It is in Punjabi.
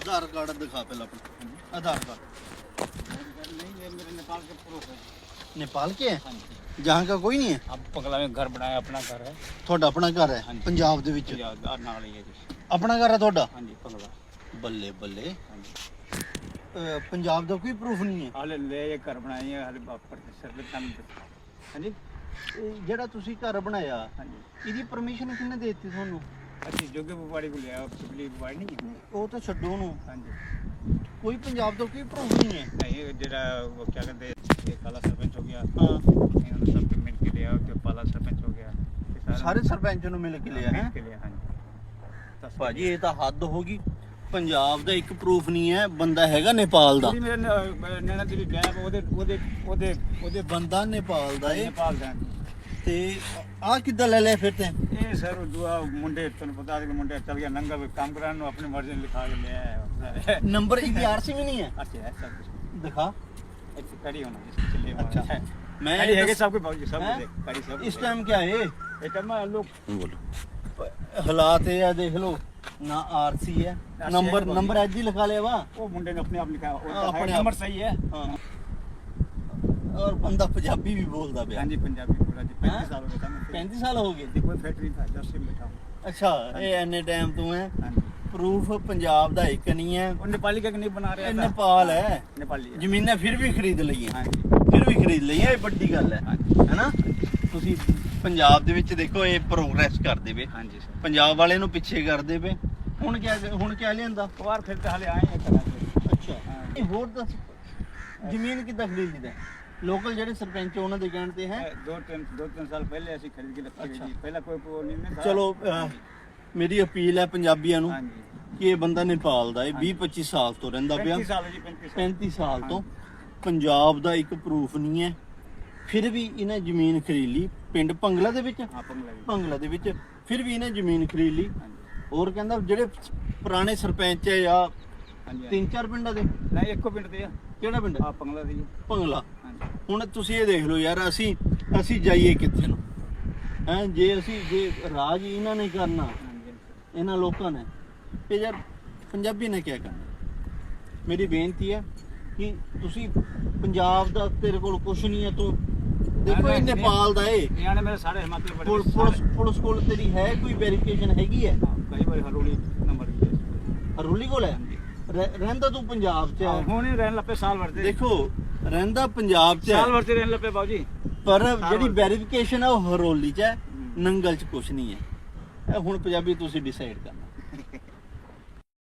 ਆਧਾਰ ਕਾਰਡ ਦਿਖਾ ਪਹਿਲਾਂ ਆਪਣਾ आधार कार्ड नहीं ये मेरे नेपाल के प्रूफ है नेपाल के हाँ हैं जी जहाँ का कोई नहीं है अब पगला में घर बनाया अपना घर है ਤੁਹਾਡਾ ਆਪਣਾ ਘਰ ਹੈ ਹਾਂਜੀ। ਪੰਜਾਬ ਦੇ ਵਿੱਚ पंजाब और नाल ही है जी ਆਪਣਾ ਘਰ ਹੈ ਤੁਹਾਡਾ हाँ जी पगला ਬੱਲੇ ਬੱਲੇ हाँ जी ਅਹ ਪੰਜਾਬ ਦਾ ਕੋਈ ਪ੍ਰੂਫ ਨਹੀਂ ਹੈ हाले ले ये घर बनाई है हाले बाप पर सर पे काम हाँ जी ਇਹ ਜਿਹੜਾ ਤੁਸੀਂ ਘਰ ਬਣਾਇਆ हाँ जी ਇਹਦੀ ਪਰਮਿਸ਼ਨ ਕਿਹਨੇ ਦੇ ਦਿੱਤੀ ਤੁਹਾਨੂੰ ਅਸੀਂ ਜੋਗੇ ਵਪਾਰੀ ਹੱਦ ਹੋ ਗਈ। ਪੰਜਾਬ ਦਾ ਇੱਕ ਬੰਦਾ ਹੈਗਾ ਨੇਪਾਲ ਬੰਦਾ ਨੇਪਾਲ ਦਾ ਤੇ ਆ ਕਿੱਦਾਂ ਲੈ ਲਿਆ ਫਿਰ ਤੇ? ਇਹ ਸਰ ਦੁਆ ਮੁੰਡੇ ਤੁਹਾਨੂੰ ਪਤਾ ਹੈ ਕਿ ਮੁੰਡੇ ਚੱਲ ਗਿਆ ਨੰਗਾ ਵੀ ਕੰਮ ਕਰਾਉਣ ਨੂੰ ਆਪਣੀ ਮਰਜ਼ੀ ਨਾਲ ਲਿਖਾ ਕੇ ਲਿਆ ਹੈ ਨੰਬਰ ਇਹਦੀ ਆਰਸੀ ਵੀ ਨਹੀਂ ਹੈ? ਅੱਛਾ ਹੈ ਸਭ ਕੁਝ ਦਿਖਾ। ਇੱਕ ਕੜੀ ਹੋਣਾ ਜਿਸ ਚੱਲੇ ਅੱਛਾ। ਮੈਂ ਮੈਂ ਕੜੀ ਹੈਗੇ ਸਭ ਕੁਝ ਬਾਬੂ ਸਭ ਹੈਂ? ਕੁਝ ਕੜੀ ਸਭ ਇਸ ਟਾਈਮ ਕੀ ਹੈ ਇਹ? ਟਾਈਮ ਮੈਂ ਲੋਕ ਬੋਲੋ। ਹਾਲਾਤ ਇਹ ਆ ਦੇਖ ਲਓ ਨਾ ਆਰਸੀ ਹੈ ਨੰਬਰ ਹੈ। ਨੰਬਰ ਅੱਜ ਹੀ ਲਿਖਾ ਲਿਆ ਵਾ। ਉਹ ਮੁੰਡੇ ਨੇ ਆਪਣੇ ਆਪ ਲਿਖਾਇਆ ਉਹ ਹਾਂ, ਤਾਂ ਆਪਣੇ ਹੈ ਆਪ। ਨੰਬਰ ਸਹੀ ਹੈ। ਹਾਂ। ਔਰ ਬੰਦਾ ਪੰਜਾਬੀ ਵੀ ਬੋਲਦਾ ਪਿਆ। ਹਾਂਜੀ ਪੰਜਾਬੀ ਬੋਲਦਾ ਜੀ 35 ਸਾਲ ਹੋ ਗਏ ਤੁਹਾਨੂੰ 35 ਸਾਲ ਹੋ ਗਏ? ਤੇ ਕੋਈ ਫੈਕਟਰੀ ਤਾਂ ਜਸਟ ਬੈਠਾ ਅੱਛਾ ਇਹ ਐਨੇ ਟਾਈਮ ਤੋਂ ਹੈ। ਪ੍ਰੂਫ ਪੰਜਾਬ ਦਾ ਇੱਕ ਨਹੀਂ ਹੈ। ਉਹ ਨੇਪਾਲੀ ਕਾ ਨਹੀਂ ਬਣਾ ਰਿਹਾ ਨੇਪਾਲ ਹੈ। ਨੇਪਾਲੀ ਜ਼ਮੀਨਾਂ ਫਿਰ ਵੀ ਖਰੀਦ ਲਈਆਂ। ਹਾਂਜੀ। ਫਿਰ ਵੀ ਖਰੀਦ ਲਈਆਂ ਇਹ ਵੱਡੀ ਗੱਲ ਹੈ। ਹੈਨਾ? ਤੁਸੀਂ ਪੰਜਾਬ ਦੇ ਵਿੱਚ ਦੇਖੋ ਇਹ ਪ੍ਰੋਗਰੈਸ ਕਰਦੇ ਵੇ ਹਾਂਜੀ ਸਰ। ਪੰਜਾਬ ਵਾਲੇ ਨੂੰ ਪਿੱਛੇ ਕਰਦੇ ਵੇ ਹੁਣ ਕਿਆ ਹੁਣ ਕਿਆ ਲਿਆਂਦਾ? ਵਾਰ ਫਿਰ ਤਾਂ ਹਲੇ ਆਏ ਅੱਛਾ। ਇਹ ਹੋਰ ਦੱਸ ਜ਼ਮੀਨ ਕਿੱਦਾਂ ਖਰੀਦੀ ਦਾ ਲੋਕਲ ਜਿਹੜੇ ਸਰਪੰਚ ਉਹਨਾਂ ਦੇ ਕਹਿਣ ਤੇ ਹੈ दो तीन दो तीन साल पहले ऐसी खरीद के रखी अच्छा। हुई थी पहला कोई वो नहीं था ਚਲੋ ਅਹ, ਮੇਰੀ ਅਪੀਲ ਹੈ ਪੰਜਾਬੀਆਂ ਨੂੰ हाँ जी ਕਿ ਇਹ ਬੰਦਾ ਨੇਪਾਲ ਦਾ ਹੈ 20 25 ਸਾਲ ਤੋਂ ਰਹਿੰਦਾ ਪਿਆ 35 साल है जी 35 साल 35 ਸਾਲ ਤੋਂ ਪੰਜਾਬ ਦਾ ਇੱਕ ਪ੍ਰੂਫ ਨਹੀਂ ਹੈ ਫਿਰ ਵੀ ਇਹਨੇ ਜ਼ਮੀਨ ਖਰੀਦ ਲਈ ਪਿੰਡ ਭੰਗਲਾ ਦੇ ਵਿੱਚ हाँ पंगला जी ਭੰਗਲਾ ਦੇ ਵਿੱਚ ਫਿਰ ਵੀ ਇਹਨੇ ਜ਼ਮੀਨ ਖਰੀਦ ਲਈ हाँ जी ਹੋਰ ਕਹਿੰਦਾ ਜਿਹੜੇ ਪੁਰਾਣੇ ਸਰਪੰਚ ਹੈ ਜਾਂ हाँ जी ਤਿੰਨ ਚਾਰ ਪਿੰਡਾਂ ਦੇ नहीं एक को पिंड दिया ਕਿਹੜਾ ਪਿੰਡ हाँ पंगला दी ਭੰਗਲਾ हाँ जी ਹੁਣ ਤੁਸੀਂ ਇਹ ਦੇਖ ਲਓ ਯਾਰ ਅਸੀਂ ਅਸੀਂ ਜਾਈਏ ਕਿੱਥੇ ਨੂੰ? ਹੈ ਜੇ ਅਸੀਂ ਜੇ ਰਾਜ ਇਹਨਾਂ ਨੇ ਕਰਨਾ ਇਹਨਾਂ ਲੋਕਾਂ ਨੇ ਤੇ ਯਾਰ ਪੰਜਾਬੀ ਨੇ ਕੀ ਕਰਨਾ? ਮੇਰੀ ਬੇਨਤੀ ਹੈ ਕਿ ਤੁਸੀਂ ਪੰਜਾਬ ਦਾ ਤੇਰੇ ਕੋਲ ਕੁਝ ਨਹੀਂ ਹੈ ਤੂੰ ਦੇਖੋ ਇਹ ਨੇਪਾਲ ਦਾ ਏ। ਇਹਨਾਂ ਨੇ ਮੇਰੇ ਸਾਰੇ ਹਿਮਾਚਲ ਪ੍ਰਦੇਸ਼ ਪੁਲਿਸ ਪੁਲਿਸ ਕੋਲ ਤੇਰੀ ਹੈ ਕੋਈ ਵੈਰੀਫਿਕੇਸ਼ਨ ਹੈਗੀ ਹੈ? ਕਈ ਵਾਰ ਹਰੂਲੀ ਨੰਬਰ ਵੀ ਹੈ। ਹਰੂਲੀ ਕੋਲ ਹੈ? ਰਹਿੰਦਾ ਤੂੰ ਪੰਜਾਬ 'ਚ? ਹੁਣ ਰਹਿਣ ਲੱਪੇ ਸਾਲ ਵਰਦੇ। ਦੇਖੋ ਰਹਿੰਦਾ ਪੰਜਾਬ 'ਚ ਸਾਲ ਹੈ, ਰਹਿਣ ਲੱਪੇ ਬਾਬੂ ਜੀ। ਪਰ ਜਿਹੜੀ ਵੈਰੀਫਿਕੇਸ਼ਨ ਆ ਉਹ ਹਰੋਲੀ 'ਚ ਹੈ ਨੰਗਲ 'ਚ ਕੁਛ ਨਹੀਂ ਹੈ। ਇਹ ਹੁਣ ਪੰਜਾਬੀ ਤੁਸੀਂ ਡਿਸਾਈਡ ਕਰਨਾ।